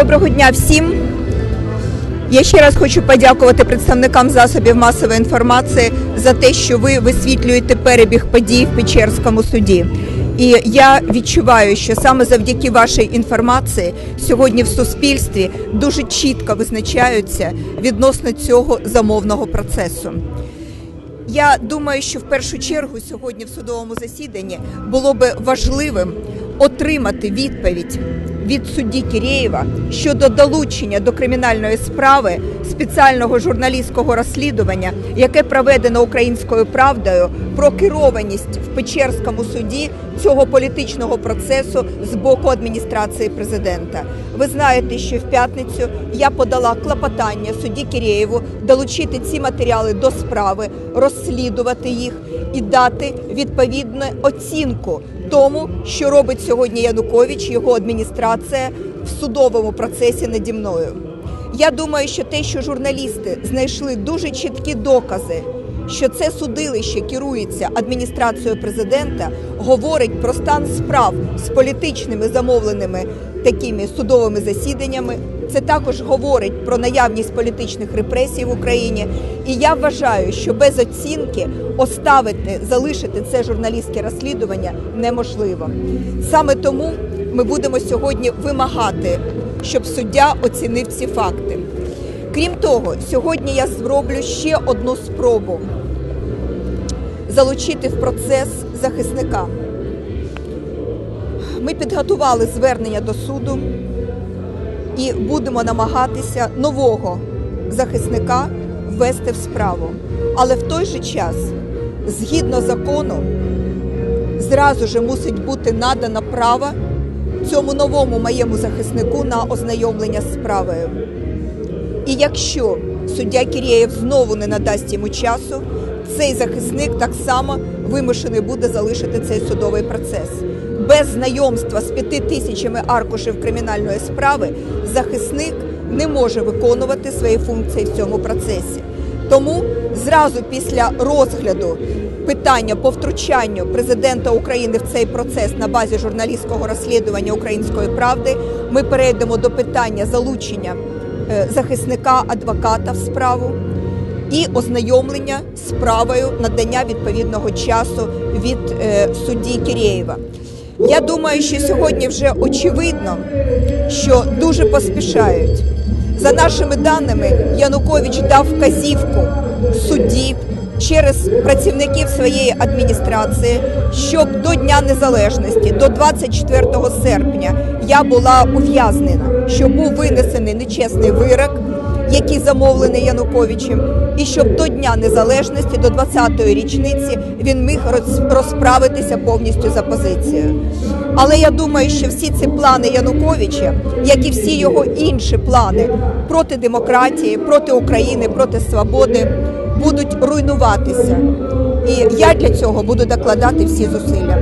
Доброго дня всім. Я ще раз хочу подякувати представникам засобів масової інформації за те, що ви висвітлюєте перебіг подій в Печерському суді. І я відчуваю, що саме завдяки вашій інформації сьогодні в суспільстві дуже чітко визначаються відносно цього замовного процесу. Я думаю, що в першу чергу сьогодні в судовому засіданні було би важливим отримати відповідь від судді Кірєєва щодо долучення до кримінальної справи спеціального журналістського розслідування, яке проведено українською правдою про керованість в Печерському суді цього політичного процесу з боку адміністрації президента. Ви знаєте, що в п'ятницю я подала клопотання судді Кірєєву долучити ці матеріали до справи, розслідувати їх і дати відповідну оцінку тому, що робить сьогодні Янукович, його адміністрація в судовому процесі наді мною. Я думаю, що те, що журналісти знайшли дуже чіткі докази, що це судилище керується адміністрацією президента, говорить про стан справ з політичними замовленими такими судовими засіданнями. Це також говорить про наявність політичних репресій в Україні. І я вважаю, що без оцінки оставити, залишити це журналістське розслідування неможливо. Саме тому ми будемо сьогодні вимагати, щоб суддя оцінив ці факти. Крім того, сьогодні я зроблю ще одну спробу залучити в процес захисника. Ми підготували звернення до суду і будемо намагатися нового захисника ввести в справу. Але в той же час, згідно закону, зразу же мусить бути надано право цьому новому моєму захиснику на ознайомлення з справою. І якщо суддя Кірєєв знову не надасть йому часу, цей захисник так само вимушений буде залишити цей судовий процес. Без знайомства з п'яти тисячами аркушів кримінальної справи захисник не може виконувати свої функції в цьому процесі. Тому зразу після розгляду питання по втручанню президента України в цей процес на базі журналістського розслідування української правди ми перейдемо до питання залучення е, захисника адвоката в справу і ознайомлення з справою надання відповідного часу від е, судді Кірєєва. Я думаю, що сьогодні вже очевидно, що дуже поспішають. За нашими даними, Янукович дав вказівку судді через працівників своєї адміністрації, щоб до Дня Незалежності, до 24 серпня, я була ув'язнена, щоб був винесений нечесний вирок, який замовлений Януковичем, і щоб до Дня Незалежності, до 20-ї річниці, він міг роз- розправитися повністю за позицією. Але я думаю, що всі ці плани Януковича, як і всі його інші плани проти демократії, проти України, проти свободи, будуть руйнуватися. І я для цього буду докладати всі зусилля.